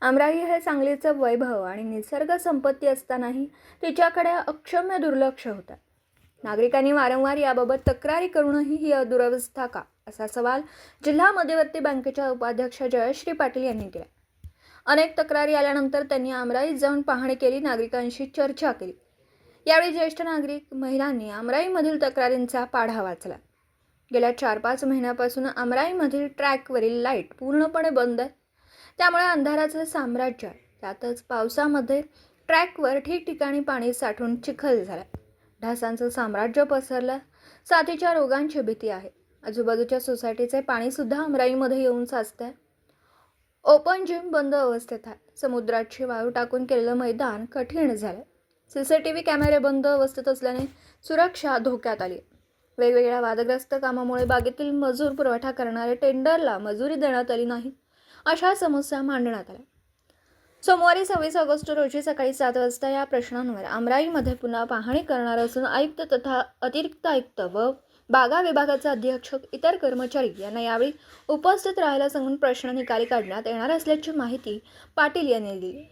आमराई हे सांगलीचं वैभव आणि निसर्ग संपत्ती असतानाही तिच्याकडे अक्षम्य दुर्लक्ष होतं. नागरिकांनी वारंवार याबाबत तक्रारी करूनही ही दुरवस्था का? असा सवाल जिल्हा मध्यवर्ती बँकेच्या उपाध्यक्ष जयश्री पाटील यांनी केला. अनेक तक्रारी आल्यानंतर त्यांनी आमराईत जाऊन पाहणी केली नागरिकांशी चर्चा केली. यावेळी ज्येष्ठ नागरिक महिलांनी आमराईमधील तक्रारींचा पाढा वाचला. गेल्या चार पाच महिन्यापासून आमराईमधील ट्रॅकवरील लाइट पूर्णपणे बंद आहे. त्यामुळे अंधाराचं साम्राज्य आहे त्यातच पावसामध्ये ट्रॅकवर ठिकठिकाणी पाणी साठून चिखल झाला. ढासांचं साम्राज्य पसरलं. साथीच्या रोगांची भीती आहे. आजूबाजूच्या सोसायटीचे पाणीसुद्धा अमराईमध्ये येऊन साचतंय. ओपन जिम बंद अवस्थेत आहे. समुद्राची वाळू टाकून केलेलं मैदान कठीण झालं. सी सी टी व्ही कॅमेरे बंद अवस्थेत असल्याने सुरक्षा धोक्यात आली. वेगवेगळ्या वादग्रस्त कामामुळे बागेतील मजूर पुरवठा करणाऱ्या टेंडरला मजुरी देण्यात आली नाही. अशा समस्या मांडण्यात आल्या. सोमवारी सव्वीस ऑगस्ट रोजी सकाळी सात वाजता या प्रश्नांवर अमराईमध्ये पुन्हा पाहणी करणार असून आयुक्त तथा अतिरिक्त आयुक्त व बागा विभागाचे अधीक्षक इतर कर्मचारी यांना यावेळी उपस्थित राहायला सांगून प्रश्न निकाली काढण्यात येणार असल्याची माहिती पाटील यांनी दिली.